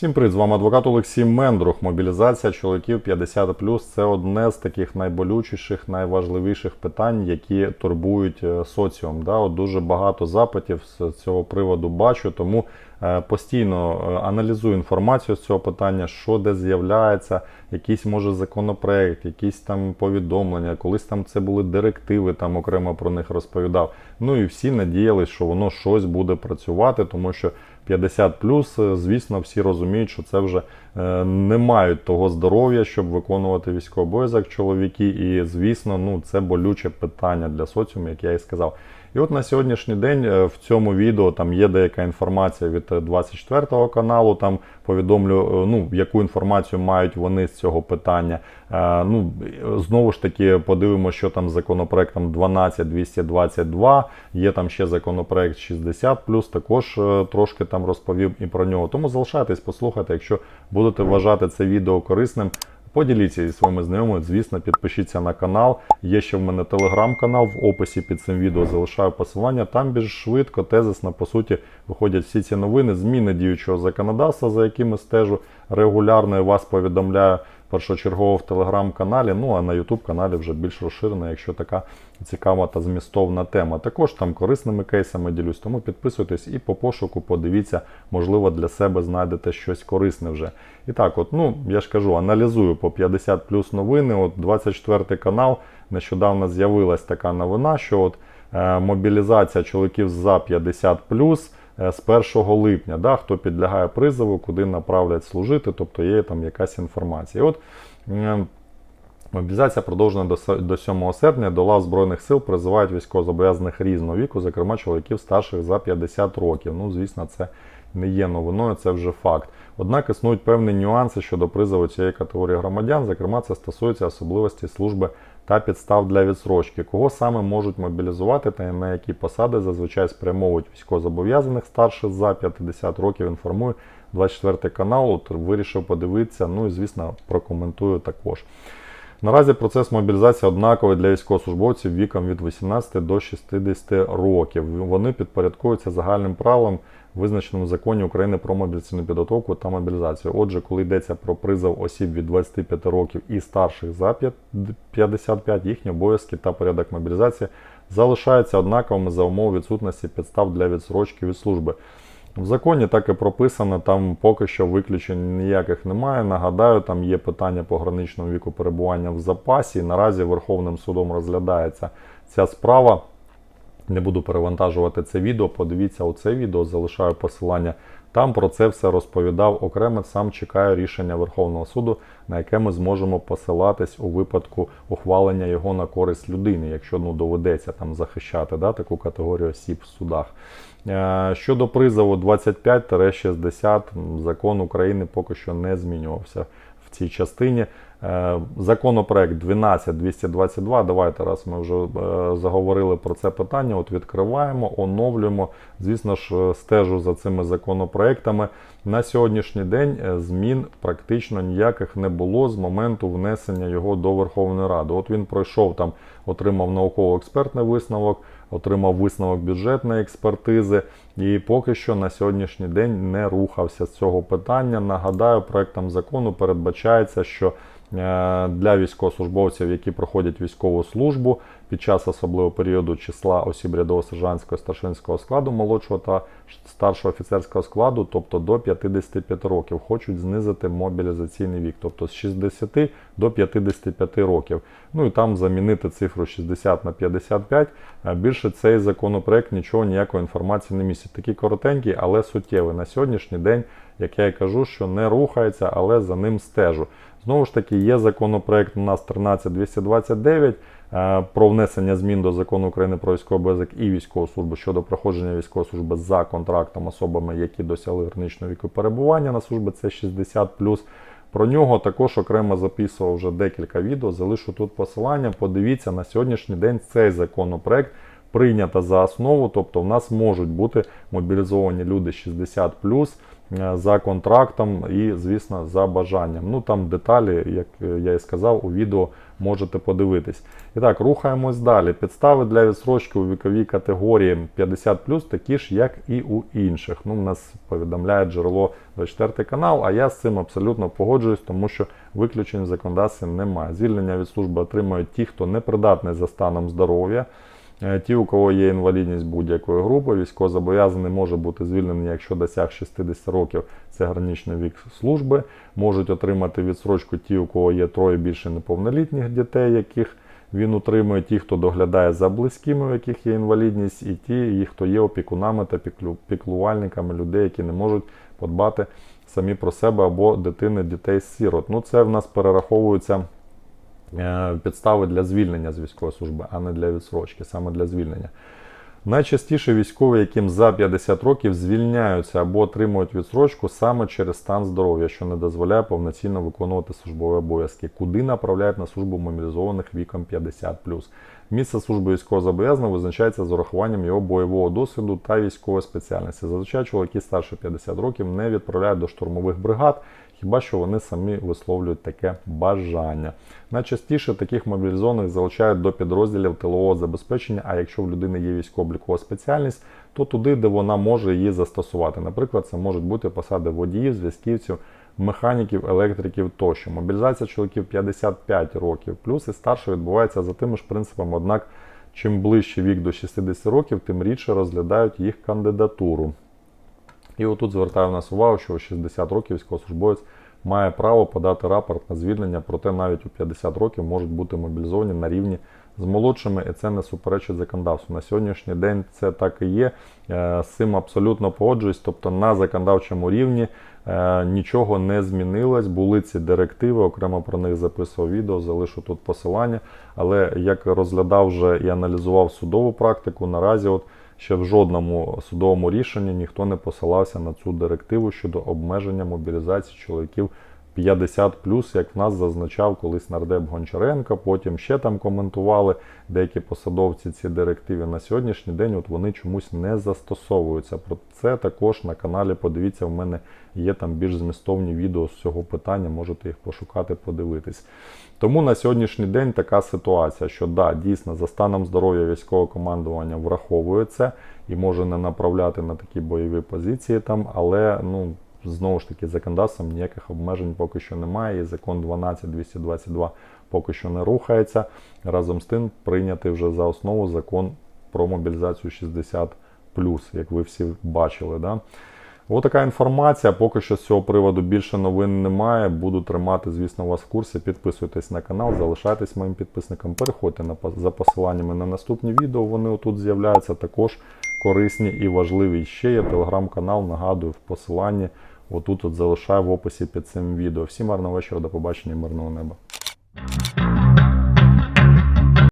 Всім привіт, з вами адвокат Олексій Мендрух. Мобілізація чоловіків 50+, це одне з таких найболючіших, найважливіших питань, які турбують е, соціум. Да, от дуже багато запитів з цього приводу бачу, тому е, постійно е, аналізую інформацію з цього питання, що де з'являється, якийсь може законопроект, якісь там повідомлення, колись там це були директиви, там окремо про них розповідав. Ну і всі надіялись, що воно щось буде працювати, тому що 50 звісно, всі розуміють, що це вже е, не мають того здоров'я, щоб виконувати військовий обов'язок чоловіки. І звісно, ну це болюче питання для соціуму, як я і сказав. І от на сьогоднішній день е, в цьому відео там є деяка інформація від 24 каналу. Там повідомлю, е, ну яку інформацію мають вони з цього питання. Е, Ну знову ж таки, подивимося, що там з законопроектом 12222, Є там ще законопроект 60 також е, трошки там розповів і про нього. Тому залишайтесь, послухайте, якщо будете вважати це відео корисним. Поділіться зі своїми знайомими, звісно, підпишіться на канал. Є ще в мене телеграм-канал. В описі під цим відео залишаю посилання. Там більш швидко, тезисно, по суті, виходять всі ці новини, зміни діючого законодавства, за якими стежу регулярно і вас повідомляю першочергово в телеграм-каналі. Ну а на ютуб каналі вже більш розширено, якщо така цікава та змістовна тема. Також там корисними кейсами ділюсь. Тому підписуйтесь і по пошуку подивіться, можливо, для себе знайдете щось корисне вже. І так, от, ну я ж кажу, аналізую по 50 плюс новини. От 24 канал. Нещодавно з'явилась така новина, що от е, мобілізація чоловіків за 50 плюс. Е, З 1 липня, да, хто підлягає призову, куди направлять служити, тобто є там якась інформація. І от Мобілізація продовжена до 7 серпня. До лав Збройних сил призивають військовозобов'язаних різного віку, зокрема чоловіків старших за 50 років. Ну, звісно, це не є новиною, це вже факт. Однак існують певні нюанси щодо призову цієї категорії громадян. Зокрема, це стосується особливості служби та підстав для відсрочки. Кого саме можуть мобілізувати та на які посади зазвичай спрямовують військовозобов'язаних старших за 50 років. Інформує 24 канал. От вирішив подивитися. Ну і звісно, прокоментую також. Наразі процес мобілізації однаковий для військовослужбовців віком від 18 до 60 років. Вони підпорядковуються загальним правилам, визначеним в законі України про мобілізаційну підготовку та мобілізацію. Отже, коли йдеться про призов осіб від 25 років і старших за 55, їхні обов'язки та порядок мобілізації залишаються однаковими за умов відсутності підстав для відсрочки від служби. В законі так і прописано, там поки що виключень ніяких немає. Нагадаю, там є питання по граничному віку перебування в запасі. Наразі Верховним судом розглядається ця справа. Не буду перевантажувати це відео. Подивіться оце відео, залишаю посилання. Там про це все розповідав окремо. Сам чекаю рішення Верховного суду, на яке ми зможемо посилатись у випадку ухвалення його на користь людини, якщо ну доведеться там захищати да, таку категорію осіб в судах. Е, Щодо призову 25-60, закон України поки що не змінювався в цій частині. Е, Законопроект 12222. Давайте раз ми вже е, заговорили про це питання. От відкриваємо, оновлюємо. Звісно ж, стежу за цими законопроектами. На сьогоднішній день е, змін практично ніяких не було з моменту внесення його до Верховної Ради. От він пройшов там, отримав науково-експертний висновок, отримав висновок бюджетної експертизи, і поки що на сьогоднішній день не рухався з цього питання. Нагадаю, проектом закону передбачається, що для військовослужбовців, які проходять військову службу під час особливого періоду числа осіб рядового сержантського старшинського складу молодшого та старшого офіцерського складу, тобто до 55 років, хочуть знизити мобілізаційний вік, тобто з 60 до 55 років. Ну і там замінити цифру 60 на 55. Більше цей законопроект нічого, ніякої інформації не містить. Такий коротенький, але суттєвий. На сьогоднішній день, як я і кажу, що не рухається, але за ним стежу. Знову ж таки, є законопроект у нас 13229 е, про внесення змін до закону України про військовий обов'язок і військову службу щодо проходження військової служби за контрактом особами, які досягли граничного віку перебування на службі, це 60 Про нього також окремо записував вже декілька відео. Залишу тут посилання. Подивіться на сьогоднішній день цей законопроект прийнята за основу, тобто в нас можуть бути мобілізовані люди 60 е, за контрактом і, звісно, за бажанням. Ну там деталі, як е, я і сказав, у відео можете подивитись. І так, рухаємось далі. Підстави для відсрочки у віковій категорії 50 такі ж, як і у інших. Ну, у нас повідомляє джерело 24 канал, а я з цим абсолютно погоджуюсь, тому що виключень в законодавстві немає. Звільнення від служби отримують ті, хто не придатний за станом здоров'я. Е, Ті, у кого є інвалідність будь-якої групи, військовозобов'язаний може бути звільнений, якщо досяг 60 років, це граничний вік служби. Можуть отримати відсрочку ті, у кого є троє більше неповнолітніх дітей, яких він утримує, ті, хто доглядає за близькими, у яких є інвалідність, і ті, хто є опікунами та піклувальниками людей, які не можуть подбати самі про себе або дитини дітей-сирот. Ну, це в нас перераховується підстави для звільнення з військової служби, а не для відсрочки, саме для звільнення. Найчастіше військові, яким за 50 років звільняються або отримують відсрочку саме через стан здоров'я, що не дозволяє повноцінно виконувати службові обов'язки, куди направляють на службу мобілізованих віком 50 Місце служби військовозобов'язаного визначається з урахуванням його бойового досвіду та військової спеціальності. Зазвичай чоловіки старше 50 років не відправляють до штурмових бригад, хіба що вони самі висловлюють таке бажання. Найчастіше таких мобілізованих залучають до підрозділів тилового забезпечення, а якщо в людини є військово-облікова спеціальність, то туди, де вона може її застосувати. Наприклад, це можуть бути посади водіїв, зв'язківців, механіків, електриків тощо. Мобілізація чоловіків 55 років плюс і старше відбувається за тими ж принципами. Однак, чим ближче вік до 60 років, тим рідше розглядають їх кандидатуру. І отут звертаю нас увагу, що у 60 років військовослужбовець має право подати рапорт на звільнення, проте навіть у 50 років можуть бути мобілізовані на рівні з молодшими, і це не суперечить законодавству. На сьогоднішній день це так і є. Е, З цим абсолютно погоджуюсь. Тобто на законодавчому рівні е, нічого не змінилось. Були ці директиви, окремо про них записував відео, залишу тут посилання. Але як розглядав вже і аналізував судову практику, наразі от ще в жодному судовому рішенні ніхто не посилався на цю директиву щодо обмеження мобілізації чоловіків 50 як в нас зазначав колись нардеп Гончаренко, потім ще там коментували деякі посадовці ці директиви. На сьогоднішній день от вони чомусь не застосовуються. Про це також на каналі. Подивіться, в мене є там більш змістовні відео з цього питання, можете їх пошукати, подивитись. Тому на сьогоднішній день така ситуація, що да, дійсно за станом здоров'я військового командування враховується і може не направляти на такі бойові позиції там, але ну. Знову ж таки, законодавством ніяких обмежень поки що немає, і закон 12222 поки що не рухається. Разом з тим прийнятий вже за основу закон про мобілізацію 60 як ви всі бачили. Да? Ось така інформація. Поки що з цього приводу більше новин немає. Буду тримати, звісно, вас в курсі. Підписуйтесь на канал, залишайтесь моїм підписником. Переходьте на за посиланнями на наступні відео. Вони отут з'являються також корисні і важливі. Ще є телеграм-канал, нагадую, в посиланні. Отут от залишаю в описі під цим відео. Всім гарного вечора, до побачення і мирного неба.